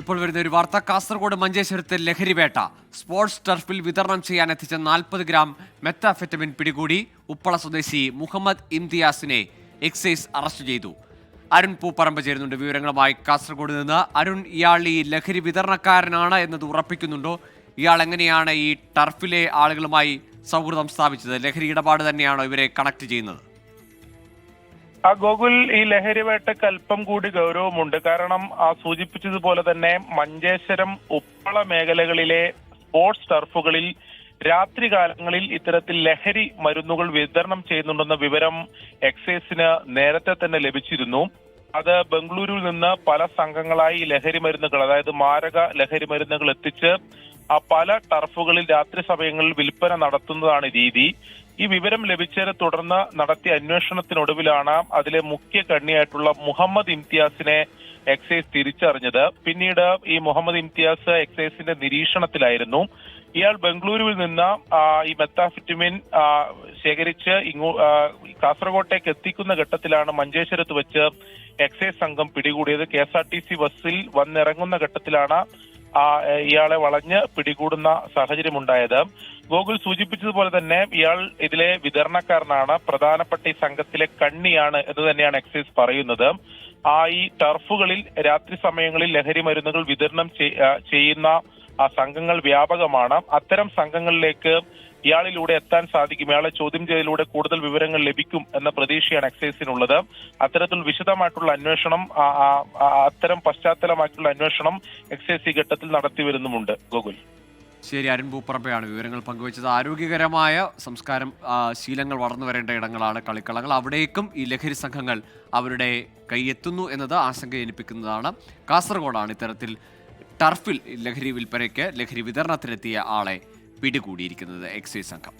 ഇപ്പോൾ വരുന്ന ഒരു വാർത്ത. കാസർഗോഡ് മഞ്ചേശ്വരത്തെ ലഹരിവേട്ട സ്പോർട്സ് ടർഫിൽ വിതരണം ചെയ്യാൻ എത്തിച്ച നാൽപ്പത് ഗ്രാം മെത്താഫെറ്റമിൻ പിടികൂടി ഉപ്പള സ്വദേശി മുഹമ്മദ് ഇംതിയാസിനെ എക്സൈസ് അറസ്റ്റ് ചെയ്തു. അരുൺ പൂപ്പറമ്പ് ചേരുന്നുണ്ട്. വിവരങ്ങളുമായി കാസർഗോഡ് നിന്ന് അരുൺ ഇയാൾ ഈ ലഹരി വിതരണക്കാരനാണ് എന്നത് ഉറപ്പിക്കുന്നുണ്ടോ? ഇയാൾ എങ്ങനെയാണ് ഈ ടർഫിലെ ആളുകളുമായി സൗഹൃദം സ്ഥാപിച്ചത്? ലഹരി ഇടപാട് തന്നെയാണോ ഇവരെ കണക്ട് ചെയ്യുന്നത്? ആ ഗോകുൽ ഈ ലഹരിവേട്ടയ്ക്ക് അല്പം കൂടി ഗൗരവമുണ്ട്. കാരണം ആ സൂചിപ്പിച്ചതുപോലെ തന്നെ മഞ്ചേശ്വരം ഉപ്പള മേഖലകളിലെ സ്പോർട്സ് ടർഫുകളിൽ രാത്രികാലങ്ങളിൽ ഇത്തരത്തിൽ ലഹരി മരുന്നുകൾ വിതരണം ചെയ്യുന്നുണ്ടെന്ന വിവരം എക്സൈസിന് നേരത്തെ തന്നെ ലഭിച്ചിരുന്നു. അത് ബംഗളൂരുവിൽ നിന്ന് പല സംഘങ്ങളായി ലഹരി മരുന്നുകൾ അതായത് മാരക ലഹരി മരുന്നുകൾ എത്തിച്ച് ആ പല ടർഫുകളിൽ രാത്രി സമയങ്ങളിൽ വിൽപ്പന നടത്തുന്നതാണ് രീതി. ഈ വിവരം ലഭിച്ചതിനെ തുടർന്ന് നടത്തിയ അന്വേഷണത്തിനൊടുവിലാണ് അതിലെ മുഖ്യ കണ്ണിയായിട്ടുള്ള മുഹമ്മദ് ഇംതിയാസിനെ എക്സൈസ് തിരിച്ചറിഞ്ഞത്. പിന്നീട് ഈ മുഹമ്മദ് ഇംതിയാസ് എക്സൈസിന്റെ നിരീക്ഷണത്തിലായിരുന്നു. ഇയാൾ ബംഗളൂരുവിൽ നിന്ന് ഈ മെത്താഫിറ്റമിൻ ശേഖരിച്ച് ഇങ്ങോ കാസർകോട്ടേക്ക് എത്തിക്കുന്ന ഘട്ടത്തിലാണ് മഞ്ചേശ്വരത്ത് വെച്ച് എക്സൈസ് സംഘം പിടികൂടിയത്. K S R T C ബസ്സിൽ വന്നിറങ്ങുന്ന ഘട്ടത്തിലാണ് ആ, ഇയാളെ വളഞ്ഞ് പിടികൂടുന്ന സാഹചര്യമുണ്ടായത്. ഗോകുൽ സൂചിപ്പിച്ചതുപോലെ തന്നെ ഇയാൾ ഇതിലെ വിതരണക്കാരനാണ്. പ്രധാനപ്പെട്ട ഈ സംഘത്തിലെ കണ്ണിയാണ് എന്ന് തന്നെയാണ് എക്സൈസ് പറയുന്നത്. ആ ഈ ടർഫുകളിൽ രാത്രി സമയങ്ങളിൽ ലഹരി മരുന്നുകൾ വിതരണം ചെയ്യുന്ന ആ സംഘങ്ങൾ വ്യാപകമാണ്. അത്തരം സംഘങ്ങളിലേക്ക് ഇയാളിലൂടെ എത്താൻ സാധിക്കും. ഇയാളെ ചോദ്യം ചെയ്യലിലൂടെ കൂടുതൽ വിവരങ്ങൾ ലഭിക്കും എന്ന പ്രതീക്ഷയാണ് എക്സൈസിനുള്ളത്. അത്തരത്തിൽ വിശദമായിട്ടുള്ള അന്വേഷണം അത്തരം പശ്ചാത്തലമാക്കിയുള്ള അന്വേഷണം എക്സൈസ് ഈ ഘട്ടത്തിൽ നടത്തി വരുന്നുമുണ്ട്. ഗോകുൽ. ശരി അരുൺ ഭൂപ്പറമ്പയാണ് വിവരങ്ങൾ പങ്കുവച്ചത്. ആരോഗ്യകരമായ സംസ്കാരം ശീലങ്ങൾ വളർന്നു വരേണ്ട ഇടങ്ങളാണ് കളിക്കളങ്ങൾ. അവിടേക്കും ഈ ലഹരി സംഘങ്ങൾ അവരുടെ കൈയെത്തുന്നു എന്നത് ആശങ്ക ജനിപ്പിക്കുന്നതാണ്. കാസർഗോഡാണ് ഇത്തരത്തിൽ ടർഫിൽ ലഹരി വിൽപ്പനയ്ക്ക് ലഹരി വിതരണത്തിനെത്തിയ ആളെ പിടികൂടിയിരിക്കുന്നത് എക്സൈസ് സംഘം.